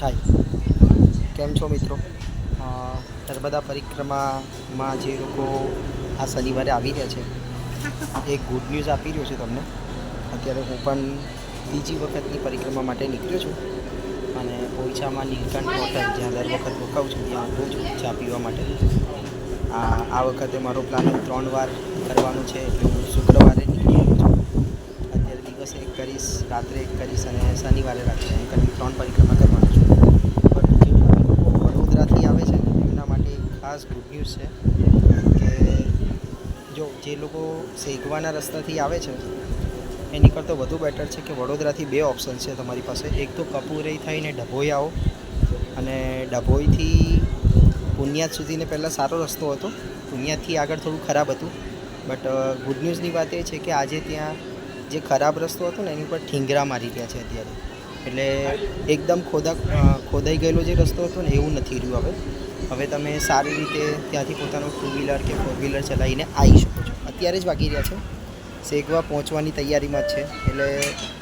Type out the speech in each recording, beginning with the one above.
હાય કેમ છો મિત્રો? નર્મદા પરિક્રમામાં જે લોકો આ શનિવારે આવી રહ્યા છે એક ગુડ ન્યૂઝ આપી રહ્યો છું તમને. અત્યારે હું પણ બીજી વખતની પરિક્રમા માટે નીકળ્યો છું અને ઓછામાં નીલકંઠ હોટલ, જ્યાં દર વખત રોકાઉં છું, ત્યાં આવું છું ચા પીવા માટે. આ આ વખતે મારો પ્લાન ત્રણ વાર કરવાનો છે, એટલે હું શુક્રવારે નીકળી રહ્યો છું. અત્યારે દિવસે એક કરીશ, રાત્રે એક કરીશ અને શનિવારે રાત્રે એમ કરીને ત્રણ પરિક્રમા કરવાનો છું પણ જે લોકો વડોદરાથી આવે છે ને એમના માટે એક છે. કે જો જે લોકો સેગવાના રસ્તાથી આવે છે, એની કરતાં વધુ બેટર છે કે વડોદરાથી બે ઓપ્શન છે તમારી પાસે. એક તો કપૂરઈ થઈને ડભોઈ આવો અને ડભોઈથી પુનિયાદ સુધીને પહેલાં સારો રસ્તો હતો. પુનિયાદથી આગળ થોડું ખરાબ હતું. બટ ગુડ ન્યૂઝની વાત એ છે કે આજે ત્યાં જે ખરાબ રસ્તો હતો ને એની ઉપર ઠીંગરા મારી રહ્યા છે અત્યારે. એટલે એકદમ ખોદા ખોદાઈ ગયેલો જે રસ્તો હતો ને એવું નથી રહ્યું હવે. હવે તમે સારી રીતે ત્યાંથી પોતાનું ટુ વ્હીલર કે ફોર વ્હીલર ચલાવીને આવી શકો છો. અત્યારે જ વાગી રહ્યા છે. સેગવા પહોંચવાની તૈયારીમાં જ છે. એટલે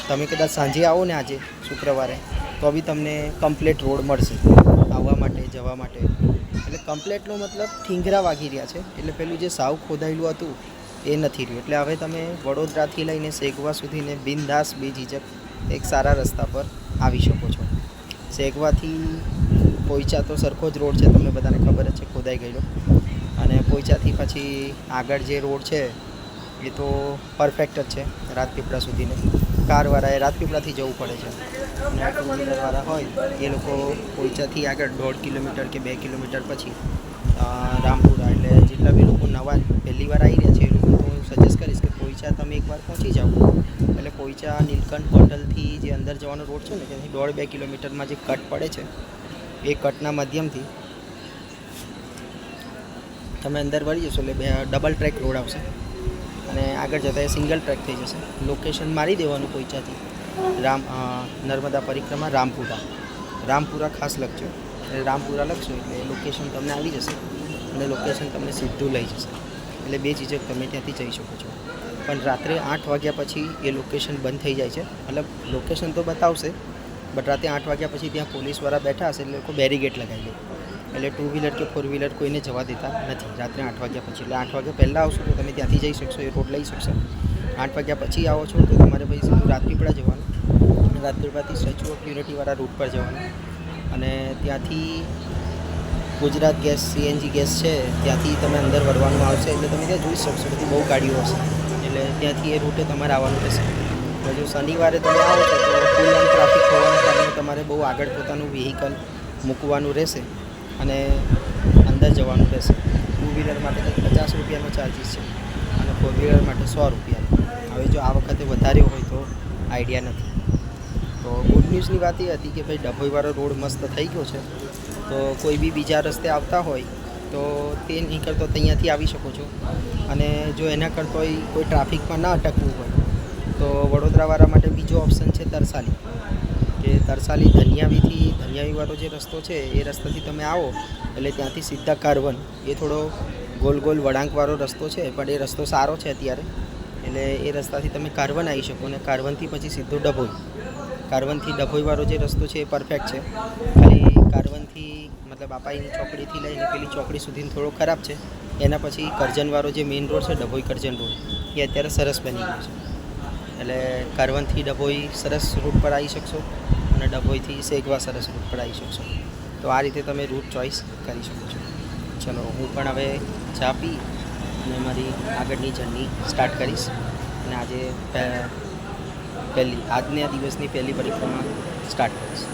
તમે કદાચ સાંજે આવો ને આજે શુક્રવારે, તો બી તમને કમ્પ્લેટ રોડ મળશે. આવવા માટે, જવા માટે. એટલે કમ્પ્લેટનો મતલબ ઠીંગરા વાગી રહ્યા છે. એટલે પેલું જે સાવ ખોદાયેલું હતું, એ નથી રહ્યું. એટલે હવે તમે વડોદરાથી લઈને સેગવા સુધીને બિનદાસ બેઝીજક એક સારા રસ્તા પર આવી શકો છો. સેગવાથી પોઈચા તો સરખો જ રોડ છે, તમને બધાને ખબર જ છે, ખોદાઈ ગયેલો. અને પોઈચાથી પછી આગળ જે રોડ છે, એ તો પરફેક્ટ જ છે રાજપીપળા સુધીને. કારવાળાએ રાજપીપળાથી જવું પડે છે. અને ટુ વ્હીલરવાળા હોય, એ લોકો પોઈચાથી આગળ દોઢ કિલોમીટર કે બે કિલોમીટર પછી રામપુરા એટલે જેટલા બી લોકો નવા, પહેલી વાર આવી રહ્યા છે, એ લોકો તો હું સજેસ્ટ કરીશ કે પોઈચા તમે એકવાર પહોંચી જાઓ. એટલે પોઈચા નીલકંઠ હોટલથી જે અંદર જવાનો રોડ છે ને, ત્યાંથી દોઢ બે કિલોમીટરમાં જે કટ પડે છે એ કટના માધ્યમથી તમે અંદર વળી જશો એટલે બે ડબલ ટ્રેક રોડ આવશે. અને આગળ જતાં એ સિંગલ ટ્રેક થઈ જશે. લોકેશન મારી દેવાનું પોઈચાથી. રામ નર્મદા પરિક્રમા, રામપુરા. રામપુરા ખાસ લખજો. એટલે રામપુરા લખશો એટલે લોકેશન તમને આવી જશે અને લોકેશન તમને સીધું લઈ જશે. એટલે બે ચીજો તમે ત્યાંથી જઈ શકો છો. પણ રાત્રે આઠ વાગ્યા પછી એ લોકેશન બંધ થઈ જાય છે. મતલબ લોકેશન તો બતાવશે બટ રાતે આઠ વાગ્યા પછી ત્યાં પોલીસવાળા બેઠા હશે એટલે લોકો બેરીગેટ લગાવી દે. એટલે ટુ વ્હીલર કે ફોર વ્હીલર કોઈને જવા દેતા નથી. રાત્રે આઠ વાગ્યા પછી. એટલે આઠ વાગ્યા પહેલાં આવશો તો તમે ત્યાંથી જઈ શકશો, એ રોડ લઈ શકશો. આઠ વાગ્યા પછી આવો છો તો તમારે પછી સીધું રાજપીપળા જવાનું. રાજપીપળાથી સ્ટેચ્યુ ઓફ યુનિટીવાળા રૂટ પર જવાનું. અને ત્યાંથી ગુજરાત ગેસ સીએનજી ગેસ છે, ત્યાંથી તમે અંદર વળવાનું આવશે એટલે તમે ત્યાં જોઈ શકશો બધી બહુ ગાડીઓ હશે. એટલે ત્યાંથી એ રૂટે તમારે આવવાનું રહેશે. જો શનિવારે તમે આવો છો, તો ફૂલ ઓન ટ્રાફિક હોવાના કારણે તમારે બહુ આગળ પોતાનું વ્હીકલ મૂકવાનું રહેશે અને અંદર જવાનું રહેશે. ટુ વ્હીલર માટે પચાસ રૂપિયાનો ચાર્જિસ છે અને ફોર વ્હીલર માટે સો રૂપિયા. હવે જો આ વખતે વધારે હોય તો આઈડિયા નથી. તો ગુડ ન્યૂઝની વાત એ હતી કે ભાઈ ડભોઈવાળો રોડ મસ્ત થઈ ગયો છે. તો કોઈ બી બીજા રસ્તે આવતા હોય તો તે નહીં કરતો ત્યાંથી આવી શકો છો. અને જો એના કરતો કોઈ ટ્રાફિકમાં ના અટકવું હોય તો વડોદરાવાળા માટે બીજો ઓપ્શન છે તરસાલી. કે તરસાલી ધનિયાવીથી, ધનિયાવીવાળો જે રસ્તો છે, એ રસ્તાથી તમે આવો, એટલે ત્યાંથી સીધા કારવન એ થોડો ગોલ ગોલ વળાંકવાળો રસ્તો છે, પણ એ રસ્તો સારો છે અત્યારે. એટલે એ રસ્તાથી તમે કારવન આવી શકો અને કારવનથી પછી સીધો ડભોઈ. કારવનથી ડભોઈવાળો જે રસ્તો છે એ પરફેક્ટ છે. ખાલી કારવનથી મતલબ બાપાઈની ચોકડીથી લઈને પેલી ચોકડી સુધી થોડો ખરાબ છે. એના પછી કરજનવાળો જે મેઇન રોડ છે, ડભોઈ કરજન રોડ એ અત્યારે સરસ બની ગયો છે. એટલે કારવનથી ડભોઈ સરસ રૂટ પર આવી શકશો અને ડભોઈથી સેગવા સરસ રૂટ પર આવી શકશો. તો આ રીતે તમે રૂટ ચોઈસ કરી શકો છો. ચલો, હું પણ હવે ચા પી અને મારી આગળની જર્ની સ્ટાર્ટ કરીશ. અને આજે પહે- પહેલી, આજના દિવસની પહેલી પરિક્રમા સ્ટાર્ટ કરીશ.